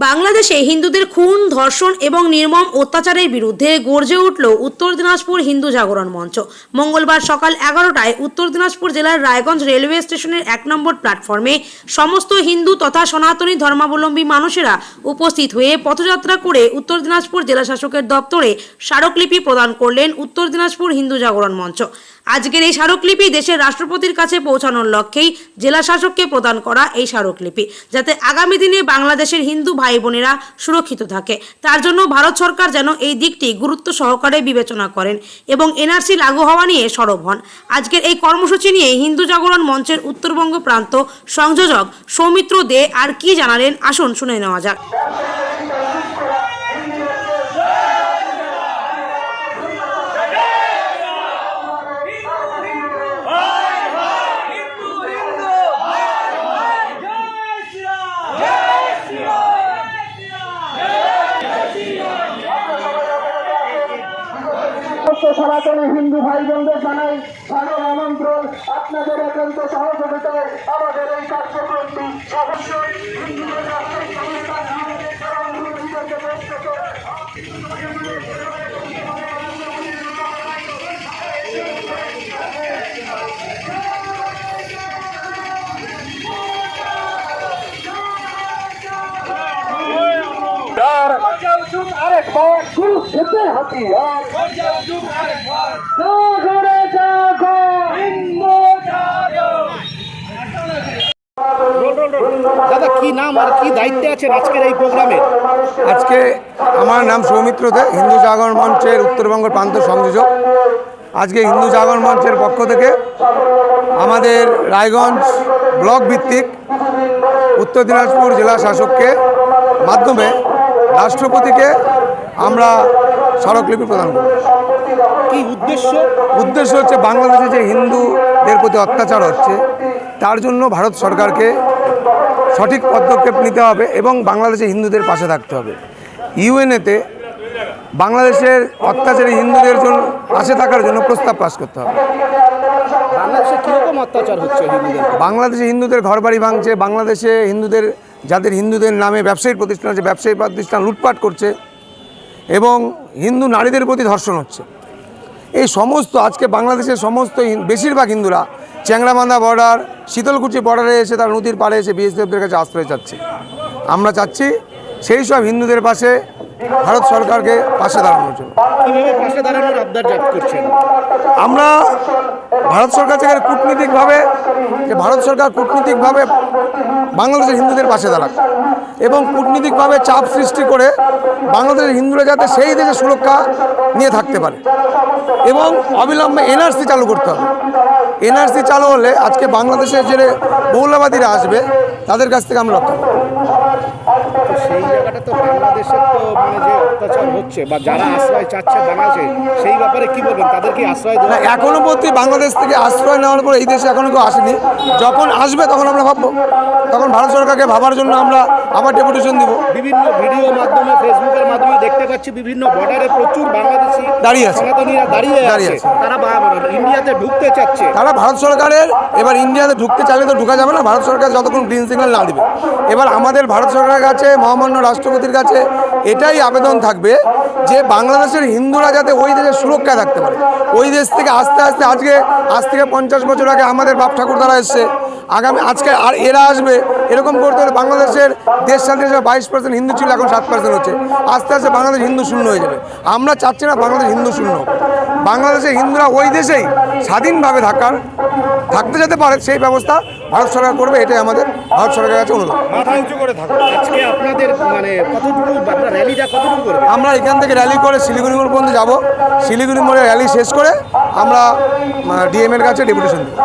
বাংলাদেশে হিন্দুদের খুন, ধর্ষণ এবং নির্মম অত্যাচারের বিরুদ্ধে গর্জে উঠল উত্তর দিনাজপুর হিন্দু জাগরণ মঞ্চ। মঙ্গলবার সকাল এগারোটায় উত্তর দিনাজপুর জেলার রায়গঞ্জ রেলওয়ে স্টেশনের এক নম্বর প্ল্যাটফর্মে সমস্ত হিন্দু তথা সনাতনী ধর্মাবলম্বী মানুষেরা উপস্থিত হয়ে পথযাত্রা করে উত্তর দিনাজপুর জেলা শাসকের দপ্তরে স্মারকলিপি প্রদান করলেন উত্তর দিনাজপুর হিন্দু জাগরণ মঞ্চ। আজকের এই স্মারকলিপি দেশের রাষ্ট্রপতির কাছে পৌঁছানোর লক্ষ্যেই জেলা শাসককে প্রদান করা এই স্মারকলিপি, যাতে আগামী দিনে বাংলাদেশের হিন্দু ভাই বোনেরা সুরক্ষিত থাকে। তার জন্য ভারত সরকার যেন এই দিকটি গুরুত্ব সহকারে বিবেচনা করেন এবং এনআরসি লাগু হওয়া নিয়ে সরব হন। আজকের এই কর্মসূচি নিয়ে হিন্দু জাগরণ মঞ্চের উত্তরবঙ্গ প্রান্ত সংযোজক সৌমিত্র দে আর কি জানালেন? আসুন শুনে নেওয়া যাক হিন্দু হিন্দু জয় শ্রীরাম জয় শ্রীরাম সমস্ত সনাতনী হিন্দু ভাই বোনদের জানাই সাদর আমন্ত্রণ। আপনাদের একান্ত সহযোগিতায় আমাদের এই কার্যক্রমটি অবশ্যই আর আরেকবার গুরু খেতে হাতিয়ার জাগরে জাগো হিন্দু দাদা কি নাম আর কি দায়িত্বে আছেন আজকের এই প্রোগ্রামে? আজকে আমার নাম সৌমিত্র দে হিন্দু জাগরণ মঞ্চের উত্তরবঙ্গ প্রান্ত সংযোজক। আজকে হিন্দু জাগরণ মঞ্চের পক্ষ থেকে আমাদের রায়গঞ্জ ব্লক ভিত্তিক উত্তর দিনাজপুর জেলা শাসককে মাধ্যমে রাষ্ট্রপতিকে আমরা স্মারকলিপি প্রদান করব। কি উদ্দেশ্য? উদ্দেশ্য হচ্ছে বাংলাদেশে যে হিন্দুদের প্রতি অত্যাচার হচ্ছে তার জন্য ভারত সরকারকে সঠিক পদক্ষেপ নিতে হবে এবং বাংলাদেশে হিন্দুদের পাশে থাকতে হবে। ইউএনএতে বাংলাদেশের অত্যাচারী হিন্দুদের জন্য পাশে থাকার জন্য প্রস্তাব পাশ করতে হবে। বাংলাদেশে কীরকম অত্যাচার হচ্ছে হিন্দুদের? বাংলাদেশে হিন্দুদের ঘরবাড়ি ভাঙছে বাংলাদেশে হিন্দুদের যাদের হিন্দুদের নামে ব্যবসায়ী প্রতিষ্ঠান আছে, ব্যবসায়ী প্রতিষ্ঠান লুটপাট করছে এবং হিন্দু নারীদের প্রতি ধর্ষণ হচ্ছে। এই সমস্ত, আজকে বাংলাদেশের সমস্ত বেশিরভাগ হিন্দুরা চ্যাংরামান্দা বর্ডার, শীতলকুচি বর্ডারে এসে তার নদীর পাড়ে এসে বিএসএফদের কাছে আশ্রয় চাচ্ছে। আমরা চাচ্ছি সেই সব হিন্দুদের পাশে ভারত সরকারকে পাশে দাঁড়ানোর জন্য। পাশে দাঁড়ানোর আবদার করছেন? আমরা ভারত সরকার থেকে কূটনীতিকভাবে যে ভারত সরকার কূটনীতিকভাবে বাংলাদেশের হিন্দুদের পাশে দাঁড়াক এবং কূটনীতিকভাবে চাপ সৃষ্টি করে বাংলাদেশের হিন্দুরা যাতে সেই দেশে সুরক্ষা নিয়ে থাকতে পারে। এবং অবিলম্বে এনআরসি চালু করতে হবে। এনআরসি চালু হলে আজকে বাংলাদেশের যে মৌলবাদীরা আসবে তাদের কাছ থেকে আমরা রক্ষা সেই জায়গাটা তো বাংলাদেশের তো মানে যে অত্যাচার হচ্ছে বা যারা আশ্রয় চাচ্ছে বাংলাদেশে সেই ব্যাপারে কি বলবেন? তাদেরকে আশ্রয় দেওয়া এখনও পর্যন্ত বাংলাদেশ থেকে আশ্রয় নেওয়ার পর এই দেশে এখনও কেউ আসেনি। যখন আসবে তখন আমরা ভাববো। তখন ভারত সরকারকে ভাবার জন্য আমরা আবার ডেপুটেশন দিব। বিভিন্ন ভিডিও মাধ্যমে ফেসবুকের মাধ্যমে দেখতে পাচ্ছি বিভিন্ন বর্ডারে প্রচুর বাংলাদেশি দাঁড়িয়ে আছে। দাঁড়িয়ে দাঁড়িয়ে আছে। তারা ইন্ডিয়াতে ঢুকতে চাচ্ছে। তারা ভারত সরকারের এবার ইন্ডিয়াতে ঢুকতে চাইলে তো ঢুকা যাবে না। ভারত সরকার যতক্ষণ গ্রিন সিগন্যাল না দিবে। এবার আমাদের ভারত সরকারের কাছে মহামান্য রাষ্ট্রপতির কাছে এটাই আবেদন থাকবে যে বাংলাদেশের হিন্দুরা যাতে ওই দেশের সুরক্ষায় থাকতে পারে। ওই দেশ থেকে আস্তে আস্তে আজকে, আজ থেকে পঞ্চাশ বছর আগে আমাদের বাপ ঠাকুর দ্বারা এসছে। আগামী, আজকে আর এরা আসবে, এরকম করতে হলে বাংলাদেশের দেশ স্বাধীন বাইশ পার্সেন্ট হিন্দু ছিল, এখন সাত পার্সেন্ট হচ্ছে। আস্তে আস্তে বাংলাদেশ হিন্দু শূন্য হয়ে যাবে। আমরা চাচ্ছি না বাংলাদেশ হিন্দু শূন্য হোক। বাংলাদেশের হিন্দুরা ওই দেশেই স্বাধীনভাবে থাকার থাকতে যেতে পারে সেই ব্যবস্থা ভারত সরকার করবে এটাই আমাদের ভারত সরকারের কাছে অনুরোধ। আজকে আপনাদের মানে কতটুকু আপনার র্যালিটা কতটুকু করবে আমরা এখান থেকে র্যালি করে শিলিগুড়ি মোড় পর্যন্ত যাব। শিলিগুড়ি মোড়ে র্যালি শেষ করে আমরা ডিএম এর কাছে ডেপুটেশন দেবো।